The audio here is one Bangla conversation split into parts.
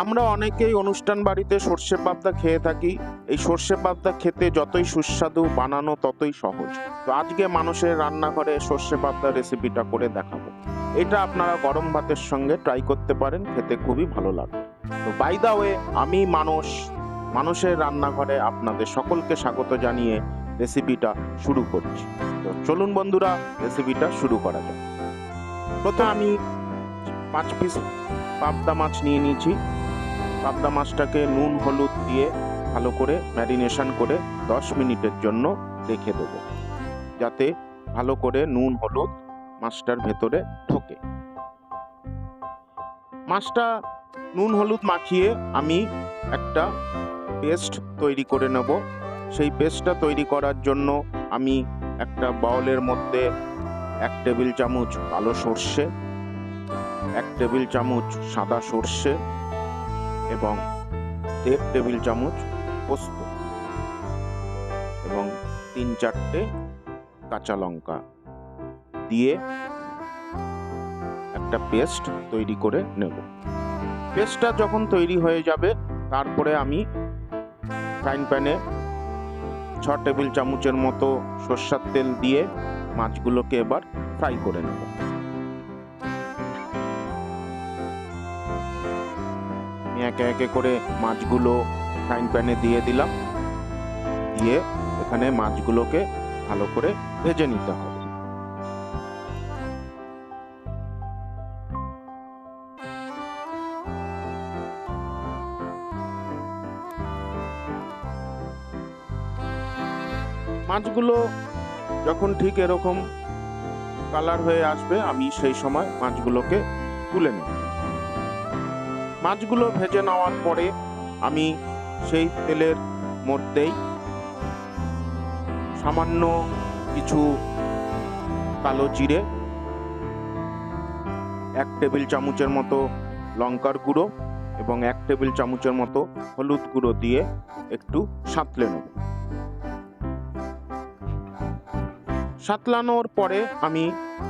আমরা অনেকেই অনুষ্ঠান বাড়িতে সর্ষে পাবদা খেয়ে থাকি। এই সর্ষে পাবদা খেতে যতই সুস্বাদু বানানো ততই সহজ। তো আজকে মানুষের রান্নাঘরে সর্ষে পাবদা রেসিপিটা করে দেখাবো। এটা আপনারা গরম ভাতের সঙ্গে ট্রাই করতে পারেন, খেতে খুবই ভালো লাগবে। তো বাই দা ওয়ে আমি মানুষ, মানুষের রান্নাঘরে আপনাদের সকলকে স্বাগত জানিয়ে রেসিপিটা শুরু করছি। তো চলুন বন্ধুরা রেসিপিটা শুরু করা যাক। প্রথমে আমি পাঁচ পিস পাবদা মাছ নিয়ে নিয়েছি। পাবদা মাছটাকে নুন, হলুদ দিয়ে ভালো করে ম্যারিনেশন করে দশ মিনিটের জন্য রেখে দেবো। যাতে ভালো করে নুন, হলুদ মাছটার ভেতরে ঢোকে। মাছটা নুন, হলুদ মাখিয়ে আমি একটা পেস্ট তৈরি করে নেব। সেই পেস্টটা তৈরি করার জন্য আমি একটা বাউলের মধ্যে এক টেবিল চামচ কালো সর্ষে, এক টেবিল চামচ সাদা সর্ষে এবং দেড় টেবিল চামচ পোস্ত এবং তিন চারটে কাঁচা লঙ্কা দিয়ে একটা পেস্ট তৈরি করে নেব। পেস্টটা যখন তৈরি হয়ে যাবে, তারপরে আমি ফ্রাইং প্যানে ছ টেবিল চামচের মতো সর্ষার তেল দিয়ে মাছগুলোকে এবার ফ্রাই করে নেব। একে একে করে মাছগুলো ফ্রাইং প্যানে দিয়ে দিলাম। দিয়ে এখানে মাছগুলোকে ভালো করে ভেজে নিতে হবে। মাছগুলো যখন ঠিক এরকম কালার হয়ে আসবে, আমি সেই সময় মাছগুলোকে তুলে নেব। মাছগুলো ভেজে নেওয়ার পরে আমি সেই তেলের মধ্যেই সামান্য কিছু কালো জিরে, এক টেবিল চামচের মতো লঙ্কার গুঁড়ো এবং এক টেবিল চামচের মতো হলুদ গুঁড়ো দিয়ে একটু সাঁতলে নেব। সাঁতলানোর পরে আমি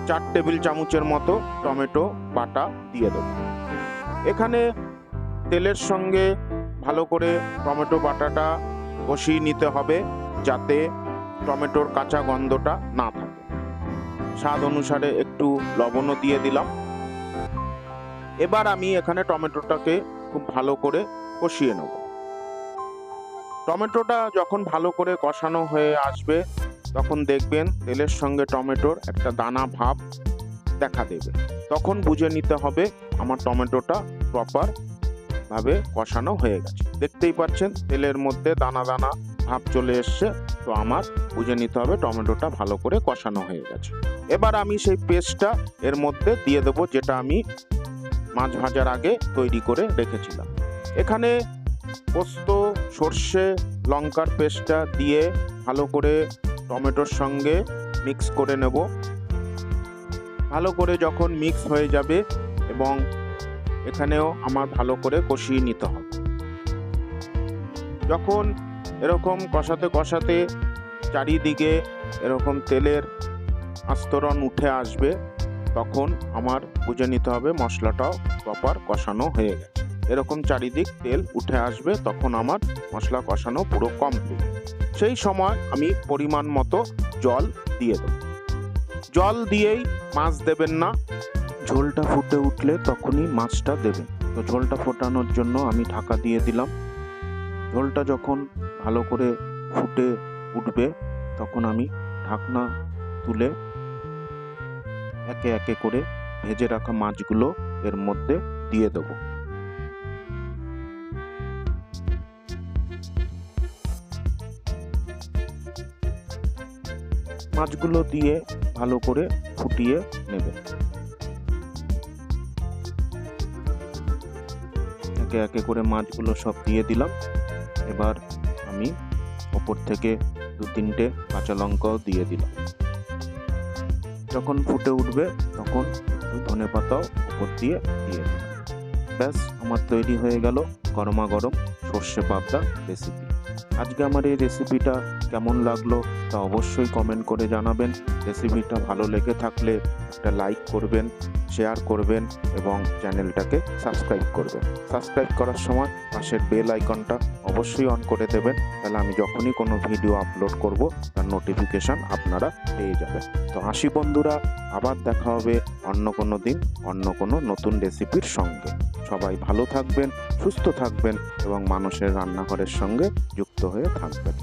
চার টেবিল চামচের মতো টমেটো বাটা দিয়ে দেব। এখানে তেলের সঙ্গে ভালো করে টমেটো বাটাটা কষিয়ে নিতে হবে যাতে টমেটোর কাঁচা গন্ধটা না থাকে। স্বাদ অনুসারে একটু লবণও দিয়ে দিলাম। এবার আমি এখানে টমেটোটাকে খুব ভালো করে কষিয়ে নেব। টমেটোটা যখন ভালো করে কষানো হয়ে আসবে, তখন দেখবেন তেলের সঙ্গে টমেটোর একটা দানা ভাব দেখা দেবে। তখন বুঝে নিতে হবে আমার টমেটোটা প্রপার ভাবে কষানো হয়ে গেছে। দেখতেই পাচ্ছেন, তেলের মধ্যে দানা দানা ভাব চলে এসছে, তো আমার বুঝে নিতে হবে টমেটোটা ভালো করে কষানো হয়ে গেছে। এবার আমি সেই পেস্টটা এর মধ্যে দিয়ে দেবো, যেটা আমি মাছ ভাজার আগে তৈরি করে রেখেছিলাম। এখানে পোস্ত, সর্ষে, লঙ্কার পেস্টটা দিয়ে ভালো করে টমেটোর সঙ্গে মিক্স করে নেব। ভালো করে যখন মিক্স হয়ে যাবে এবং এখানেও আমার ভালো করে কষিয়ে নিতে হবে। যখন এরকম কষাতে কষাতে চারিদিকে এরকম তেলের আস্তরণ উঠে আসবে, তখন আমার বুঝে নিতে হবে মশলাটাও প্রপার কষানো হয়ে গেছে। এরকম চারিদিক তেল উঠে আসবে, তখন আমার মশলা কষানো পুরো কমপ্লিট সেই সময় আমি পরিমাণ মতো জল দিয়ে দেবো। জল দিয়েই মাছ দেবেন না। ঝোলটা ফুটে উঠলে তখনই মাছটা দেবেন। তো ঝোলটা ফোটানোর জন্য আমি ঢাকা দিয়ে দিলাম। ঝোলটা যখন ভালো করে ফুটে উঠবে, তখন আমি ঢাকনা তুলে একে একে করে ভেজে রাখা মাছগুলো এর মধ্যে দিয়ে দেবো। মাছগুলো দিয়ে ভালো করে ফুটিয়ে নেবেন একে একে করে মাছগুলো সব দিয়ে দিলাম। এবার আমি ওপর থেকে দু তিনটে কাঁচা লঙ্কাও দিয়ে দিলাম। যখন ফুটে উঠবে তখন একটু ধনে পাতাও উপর দিয়ে দিয়ে দিলাম। ব্যাস, আমার তৈরি হয়ে গেল গরমা গরম সর্ষে পাবদা রেসিপি আজকে আমার এই রেসিপিটা কেমন লাগল তা অবশ্যই কমেন্ট করে জানাবেন। রেসিপিটা ভালো লেগে থাকলে একটা লাইক করবেন শেয়ার করবেন এবং চ্যানেলটাকে সাবস্ক্রাইব করবেন। সাবস্ক্রাইব করার সময় পাশের বেল আইকনটা অবশ্যই অন করে দেবেন। তাহলে আমি যখনই কোনো ভিডিও আপলোড করব, তার নোটিফিকেশন আপনারা পেয়ে যাবেন। তো আসি বন্ধুরা, আবার দেখা হবে অন্য কোনো দিন, অন্য কোনো নতুন রেসিপির সঙ্গে। সবাই ভালো থাকবেন, সুস্থ থাকবেন এবং মানুষের রান্নাঘরের সঙ্গে যুক্ত হয়ে থাকবেন